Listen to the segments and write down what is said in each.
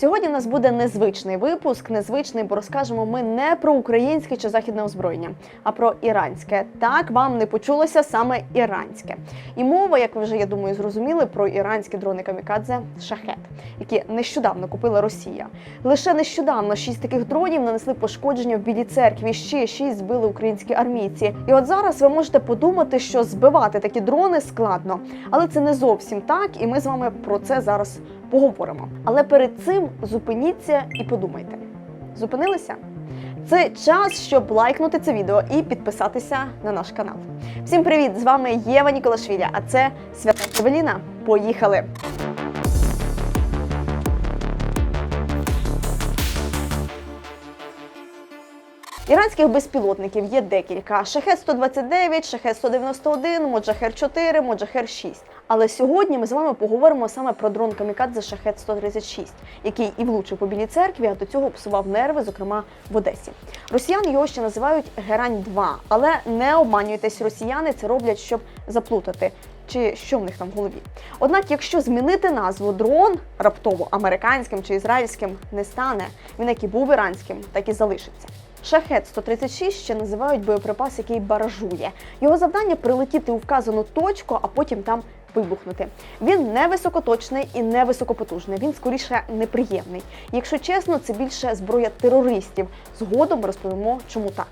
Сьогодні у нас буде незвичний випуск. Незвичний, бо розкажемо ми не про українське чи західне озброєння, а про іранське. Так вам не почулося саме іранське. І мова, як ви вже я думаю, зрозуміли, про іранські дрони камікадзе шахет, які нещодавно купила Росія. Лише нещодавно шість таких дронів нанесли пошкодження в білій церкві. Ще шість збили українські армійці. І от зараз ви можете подумати, що збивати такі дрони складно, але це не зовсім так, і ми з вами про це зараз поговоримо. Але перед цим зупиніться і подумайте: зупинилися? Це час, щоб лайкнути це відео і підписатися на наш канал. Всім привіт! З вами Єва Ніколашвіля, а це Свята Евеліна. Поїхали! Іранських безпілотників є декілька: шахет 129 шахет 191 Моджахер 4 Моджахер 6 Але сьогодні ми з вами поговоримо саме про дрон Камікадзе шахет 136 який і влучив по білій церкві, а до цього псував нерви, зокрема в Одесі. Росіяни його ще називають Герань 2 але не обманюйтесь, росіяни це роблять, щоб заплутати. Чи що в них там в голові? Однак, якщо змінити назву дрон раптово американським чи ізраїльським не стане, він як і був іранським, так і залишиться. Шахет 136 ще називають боєприпас, який баражує. Його завдання прилетіти у вказану точку, а потім там вибухнути. Він не високоточний і не високопотужний. Він скоріше неприємний. Якщо чесно, це більше зброя терористів. Згодом розповімо, чому так.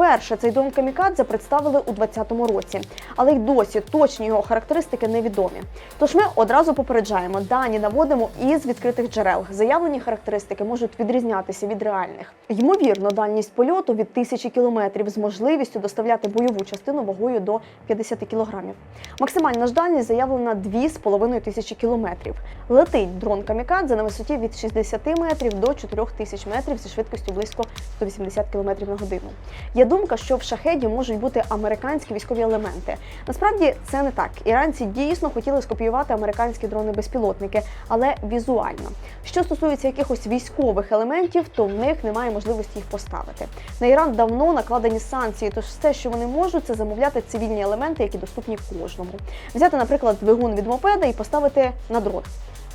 Вперше цей дрон Камікадзе представили у 2020 році, але й досі точні його характеристики невідомі. Тож ми одразу попереджаємо, дані наводимо із відкритих джерел. Заявлені характеристики можуть відрізнятися від реальних. Ймовірно, дальність польоту від тисячі кілометрів з можливістю доставляти бойову частину вагою до 50 кілограмів. Максимальна ж дальність заявлена 2,5 тисячі кілометрів. Летить дрон Камікадзе на висоті від 60 метрів до 4 тисяч метрів зі швидкістю близько 180 км на годину. Є думка, що в шахеді можуть бути американські військові елементи. Насправді це не так. Іранці дійсно хотіли скопіювати американські дрони-безпілотники, але візуально. Що стосується якихось військових елементів, то в них немає можливості їх поставити. На Іран давно накладені санкції, тож все, що вони можуть, це замовляти цивільні елементи, які доступні кожному. Взяти, наприклад, двигун від мопеда і поставити на дрон.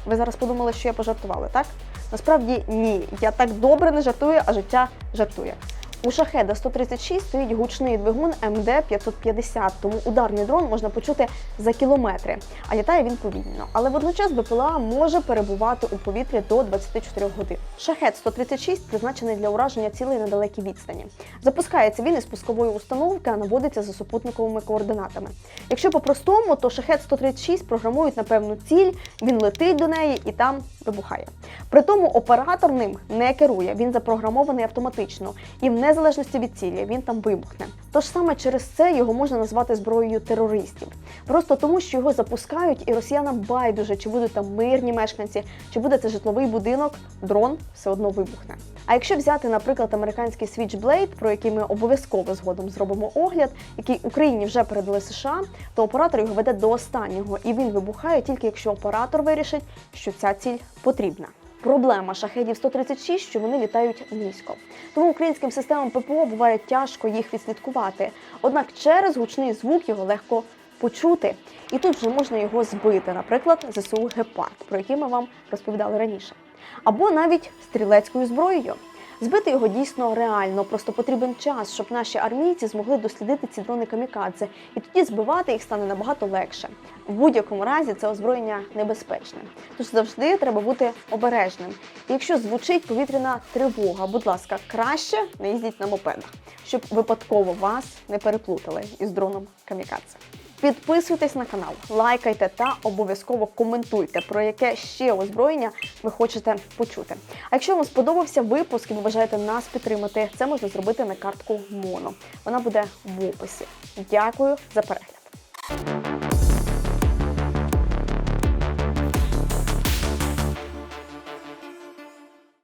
Ви зараз подумали, що я пожартувала, так? Насправді ні. Я так добре не жартую, а життя жартує. У шахеда 136 стоїть гучний двигун МД 550, тому ударний дрон можна почути за кілометри, а літає він повільно. Але водночас БПЛА може перебувати у повітрі до 24 годин. Шахет 136 призначений для ураження цілей на далекій відстані. Запускається він із пускової установки, а наводиться за супутниковими координатами. Якщо по-простому, то шахет 136 програмують на певну ціль, він летить до неї і там вибухає. При тому оператор ним не керує, він запрограмований автоматично і в незалежності від цілі він там вибухне. Тож саме через це його можна назвати зброєю терористів. Просто тому, що його запускають, і росіянам байдуже, чи будуть там мирні мешканці, чи буде це житловий будинок, дрон все одно вибухне. А якщо взяти, наприклад, американський Switchblade, про який ми обов'язково згодом зробимо огляд, який Україні вже передали США, то оператор його веде до останнього, і він вибухає тільки якщо оператор вирішить, що ця ціль потрібна. Проблема шахедів 136, що вони літають низько. Тому українським системам ППО буває тяжко їх відслідкувати. Однак через гучний звук його легко почути. І тут вже можна його збити, наприклад, ЗСУ Гепард, про який ми вам розповідали раніше. Або навіть стрілецькою зброєю. Збити його дійсно реально, просто потрібен час, щоб наші армійці змогли дослідити ці дрони камікадзе, і тоді збивати їх стане набагато легше. В будь-якому разі це озброєння небезпечне, тож завжди треба бути обережним. І якщо звучить повітряна тривога, будь ласка, краще не їздіть на мопедах, щоб випадково вас не переплутали із дроном камікадзе. Підписуйтесь на канал, лайкайте та обов'язково коментуйте, про яке ще озброєння ви хочете почути. А якщо вам сподобався випуск і ви бажаєте нас підтримати, це можна зробити на картку Моно. Вона буде в описі. Дякую за перегляд.